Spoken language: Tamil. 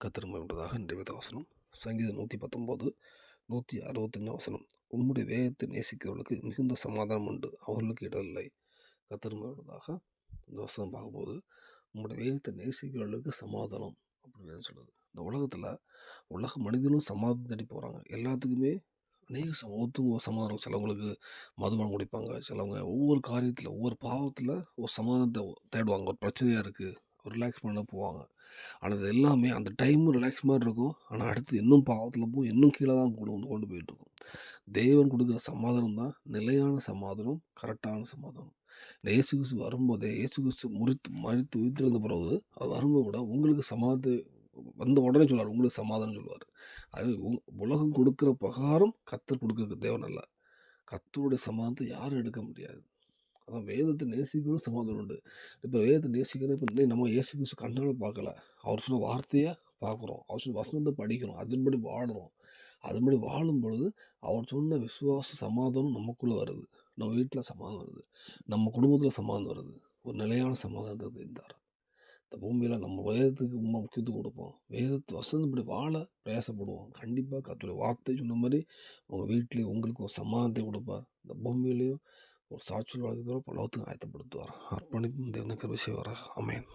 கத்திருமையுள்ளதாக இன்றைய வசனம் சங்கீதம் நூற்றி பத்தொம்போது நூற்றி அறுபத்தஞ்சு வசனம். உம்முடைய வேகத்தை நேசிக்கிறவர்களுக்கு மிகுந்த சமாதானம் உண்டு அவர்களுக்கு இடமில்லை கத்திருமையுள்ளதாக இந்த வசனம் பார்க்கும்போது உம்முடைய வேகத்தை நேசிக்கிறவர்களுக்கு சமாதானம் அப்படின்னு சொல்லுது. இந்த உலகத்தில் உலக மனிதனும் சமாதானம் தேடி போகிறாங்க எல்லாத்துக்குமே அநேக சம ஒருத்தவங்க சமாதானம். சிலவங்களுக்கு மதுபானம் குடிப்பாங்க சிலவங்க ஒவ்வொரு காரியத்தில் ஒவ்வொரு பாவத்தில் ஒரு சமாதானத்தை தேடுவாங்க. ஒரு பிரச்சனையாக இருக்குது ரிலாக்ஸ் பண்ண போவாங்க. ஆனால் இது எல்லாமே அந்த டைம் ரிலாக்ஸ் மாதிரி இருக்கும். ஆனால் அடுத்து இன்னும் பாவத்தில் போய் இன்னும் கீழே தான் கொண்டு கொண்டு போயிட்டுருக்கும் தேவன் கொடுக்குற சமாதானம் தான் நிலையான சமாதானம் கரெக்டான சமாதானம். இந்த இயேசு கிறிஸ்து வரும்போதே இயேசு கிறிஸ்து முறித்து மறித்து உயிர்த்திருந்த பிறகு அது வரும்போது கூட உங்களுக்கு சமாதி வந்த உடனே சொல்லுவார். உங்களுக்கு சமாதானம் சொல்லுவார். அது உலகம் கொடுக்குற பிரகாரம் கத்தர் கொடுக்குறதுக்கு தேவன் அல்ல. கத்தருடைய சமாதானத்தை யாரும் எடுக்க முடியாது. அதான் வேதத்தை நேசிக்கணும் சமாதானம் உண்டு. இப்போ வேதத்தை நேசிக்கணும் இப்போ இன்னும் நம்ம இயேசு கிறிஸ்து கண்ணால் பார்க்கல. அவர் சொன்ன வார்த்தையை பார்க்குறோம். அவர் சொன்ன வசனத்தை படிக்கிறோம். அதன்படி வாழுறோம். அதன்படி வாழும் பொழுது அவர் சொன்ன விசுவாச சமாதானம் நமக்குள்ளே வருது. நம்ம வீட்டில் சமாதானம் வருது. நம்ம குடும்பத்தில் சமாதானம் வருது. ஒரு நிலையான சமாதானத்தை தந்தார். இந்த பூமியில் நம்ம வேதத்துக்கு ரொம்ப முக்கியத்துவம் கொடுப்போம். வேதத்து இப்படி வாழ பிரயாசப்படுவோம். கண்டிப்பாக கத்துடைய வார்த்தை சொன்ன மாதிரி உங்கள் வீட்லேயும் உங்களுக்கு ஒரு சமாதானத்தை கொடுப்பார். இந்த பூமியிலையும் ஒரு சாட்சியில் வாழ்க்கை பலவத்துக்கும் ஆயத்தப்படுத்துவார். அர்ப்பணிப்பும் தேவனுக்கு விஷயம் வர அமேன்